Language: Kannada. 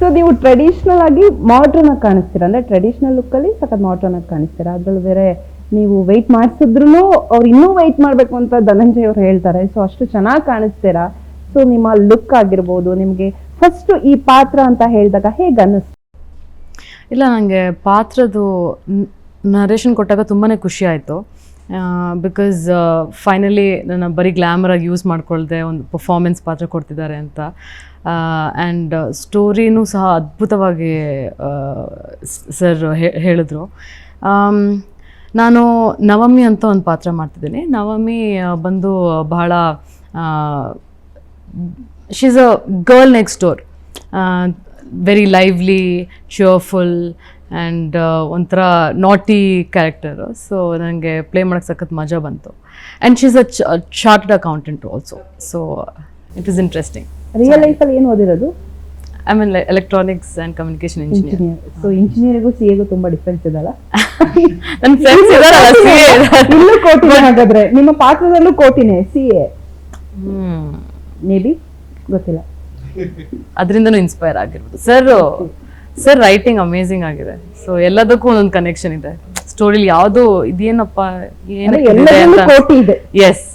ಸೊ ನೀವು ಟ್ರೆಡಿಷನಲ್ ಆಗಿ ಮಾಡ್ರನ್ ಆಗಿ ಕಾಣಿಸ್ತೀರ. ಅಂದ್ರೆ ಟ್ರೆಡಿಷನಲ್ ಲುಕ್ ಅಲ್ಲಿ ಸಖತ್ ಮಾಡ್ರನ್ ಆಗಿ ಕಾಣಿಸ್ತೀರಾ. ಅದ್ರಲ್ಲಿ ಬೇರೆ ನೀವು ವೆಯ್ಟ್ ಮಾಡಿಸಿದ್ರು ಅವ್ರು ಇನ್ನೂ ವೆಯ್ಟ್ ಮಾಡ್ಬೇಕು ಅಂತ ಧನಂಜಯ್ ಅವ್ರು ಹೇಳ್ತಾರೆ. ಸೊ ಅಷ್ಟು ಚೆನ್ನಾಗಿ ಕಾಣಿಸ್ತೀರಾ. ಸೊ ನಿಮ್ಮ ಲುಕ್ ಆಗಿರ್ಬೋದು, ನಿಮ್ಗೆ ಫಸ್ಟ್ ಈ ಪಾತ್ರ ಅಂತ ಹೇಳಿದಾಗ ಹೇಗೆ ಅನ್ನಿಸ್ತು? ಇಲ್ಲ ನನಗೆ ಪಾತ್ರದ್ದು ನರೇಶನ್ ಕೊಟ್ಟಾಗ ತುಂಬಾ ಖುಷಿ ಆಯಿತು. ಬಿಕಾಸ್ ಫೈನಲಿ ನನ್ನ ಬರೀ ಗ್ಲ್ಯಾಮರಾಗಿ ಯೂಸ್ ಮಾಡ್ಕೊಳ್ದೆ ಒಂದು ಪರ್ಫಾರ್ಮೆನ್ಸ್ ಪಾತ್ರ ಕೊಡ್ತಿದ್ದಾರೆ ಅಂತ. ಆ್ಯಂಡ್ ಸ್ಟೋರಿನೂ ಸಹ ಅದ್ಭುತವಾಗಿ ಸರ್ ಹೇಳಿದ್ರು. ನಾನು ನವಮಿ ಅಂತ ಒಂದು ಪಾತ್ರ ಮಾಡ್ತಿದ್ದೀನಿ. ನವಮಿ ಬಂದು ಬಹಳ she's a girl next door very lively cheerful and ಒಂಥರ ನಾಟಿ ಕ್ಯಾರೆಕ್ಟರ್ ಸೊ ನನಗೆ ಪ್ಲೇ ಮಾಡೋಕ್ಕೆ ಸಖತ್ ಮಜಾ ಬಂತು. And she's a chartered accountant also so it is interesting real ಲೈಫಲ್ಲಿ ಏನು ಓದಿರೋದು? I mean electronics and communication engineer so ಇಂಜಿನಿಯರಿಗೂ C ಎಗೂ ತುಂಬ ಡಿಫ್ರೆನ್ಸ್ ಇದಲ್ಲ? ನನ್ನ ಫ್ರೆಂಡ್ಸ್ ಇಲ್ಲೂ ಕೋಟಿ ಹಾಗಾದ್ರೆ. ನಿಮ್ಮ ಪಾತ್ರದಲ್ಲೂ ಕೋಟಿನೇ ಸಿ ಎ ಮೇ ಬಿ ಗೊತ್ತಿಲ್ಲ. ಅದರಿಂದನೂ ಇನ್ಸ್ಪೈರ್ ಆಗಿರ್ಬೋದು. ಸರ್ ಸರ್ ರೈಟಿಂಗ್ ಅಮೇಸಿಂಗ್ ಆಗಿದೆ. ಸೊ ಎಲ್ಲದಕ್ಕೂ ಒಂದೊಂದು ಕನೆಕ್ಷನ್ ಇದೆ. ಸ್ಟೋರಿಲಿ ಯಾವುದು ಇದೇನಪ್ಪ ಏನು ಎಸ್